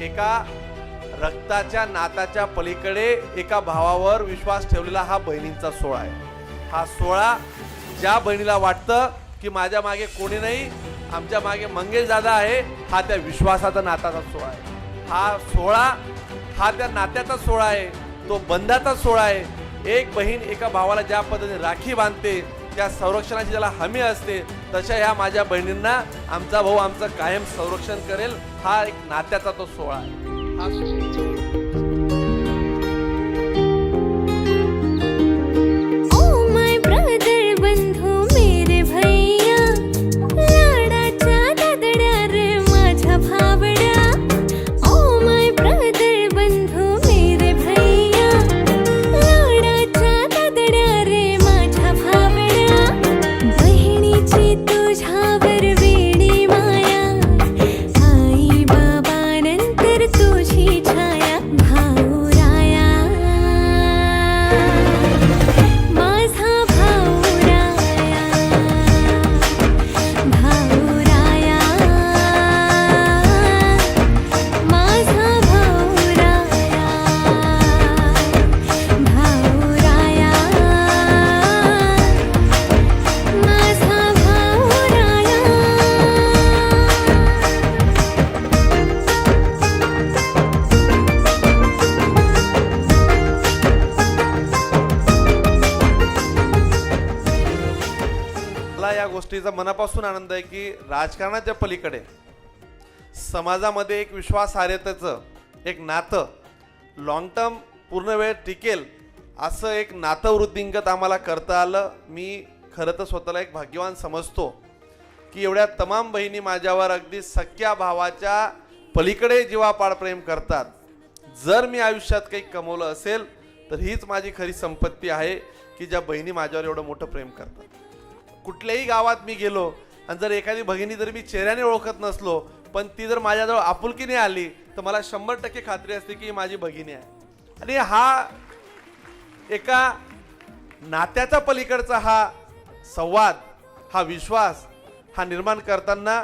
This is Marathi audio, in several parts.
एका रक्ताच्या नाताच्या पलीकडे एका भावावर विश्वास ठेवलेला हा बहिणींचा सोहळा आहे. हा सोहळा ज्या बहिणीला वाटतं की माझ्या मागे कोणी नाही आमच्या मागे मंगेश दादा आहे हा त्या विश्वासाचा नाताचा सोहळा आहे. हा सोहळा हा त्या नात्याचा सोहळा आहे तो बंधाचा सोहळा आहे. एक बहीण एका भावाला ज्या पद्धतीने राखी बांधते त्या संरक्षणाची ज्याला हमी असते तशा ह्या माझ्या बहिणींना आमचा भाऊ आमचं कायम संरक्षण करेल. हा एक नात्याचा तो सोहळा आहे. गोष्टीचा मनापासून आनंद आहे की राजकारणाच्या पलीकडे समाजामध्ये एक विश्वासार्हतेचं एक नातं लॉंग टर्म पूर्ण वेळ टिकेल असं एक नातं वृद्धिंगत आम्हाला करता आलं. मी खरं तर स्वतःला एक भाग्यवान समजतो की एवढ्या तमाम बहिणी माझ्यावर अगदी सख्या भावाच्या पलीकडे जीवापाड प्रेम करतात. जर मी आयुष्यात काही कमवलं असेल तर हीच माझी खरी संपत्ती आहे की ज्या बहिणी माझ्यावर एवढं मोठं प्रेम करतात. कुठल्याही गावात मी गेलो आणि जर एखादी भगिनी जर मी चेहऱ्याने ओळखत नसलो पण ती जर माझ्याजवळ आपुलकीने आली तर मला शंभर टक्के खात्री असते की ही माझी भगिनी आहे. आणि हा एका नात्याचा पलीकडचा हा संवाद हा विश्वास हा निर्माण करताना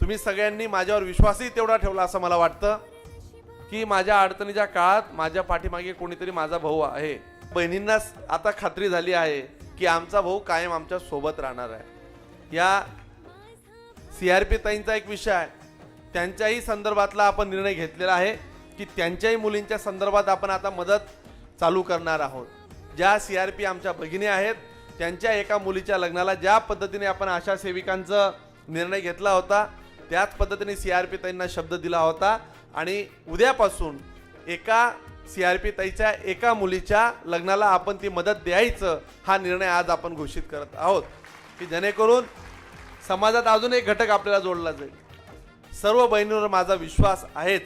तुम्ही सगळ्यांनी माझ्यावर विश्वासही तेवढा ठेवला असं मला वाटतं की माझ्या अडचणीच्या काळात माझ्या पाठीमागे कोणीतरी माझा भाऊ आहे. बहिणींना आता खात्री झाली आहे की आमचा भाऊ कायम आमच्यासोबत राहणार आहे. या सी आर पी ताईंचा एक विषय आहे. त्यांच्याही संदर्भातला आपण निर्णय घेतलेला आहे की त्यांच्याही मुलींच्या संदर्भात आपण आता मदत चालू करणार आहोत. ज्या सी आर पी आमच्या भगिनी आहेत त्यांच्या एका मुलीच्या लग्नाला ज्या पद्धतीने आपण आशा सेविकांचा निर्णय घेतला होता त्याच पद्धतीने सी आर पी ताईंना शब्द दिला होता आणि उद्यापासून एका सी आर पी ताईच्या एका मुलीच्या लग्नाला आपण ती मदत द्यायचं हा निर्णय आज आपण घोषित करत आहोत. की जेणेकरून समाजात अजून एक घटक आपल्याला जोडला जाईल. सर्व बहिणींवर माझा विश्वास आहेच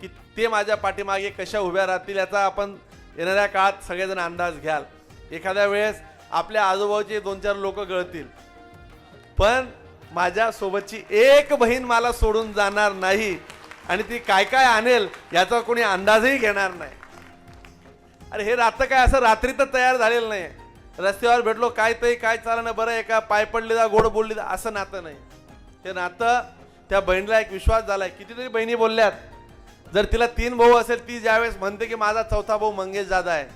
की ते माझ्या पाठीमागे कशा उभ्या राहतील याचा आपण येणाऱ्या काळात सगळेजण अंदाज घ्याल. एखाद्या वेळेस आपल्या आजोबाचे दोन चार लोक गळतील. पण माझ्यासोबतची एक बहीण मला सोडून जाणार नाही. आणि ती काय काय आणेल याचा कोणी अंदाजही घेणार नाही. अरे हे रात्र काय असं रात्री तर तयार झालेलं नाही. रस्त्यावर भेटलो काय तरी काय चालणं बरं आहे का? पाय पडले जा गोड बोलली जा असं नातं नाही. ते नातं त्या बहिणीला एक विश्वास झालाय. कितीतरी बहिणी बोलल्यात जर तिला तीन भाऊ असेल ती ज्यावेळेस म्हणते की माझा चौथा भाऊ मंगेश दादा आहे.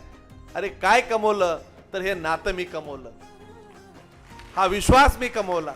अरे काय कमवलं? तर हे नातं मी कमवलं. हा विश्वास मी कमवला.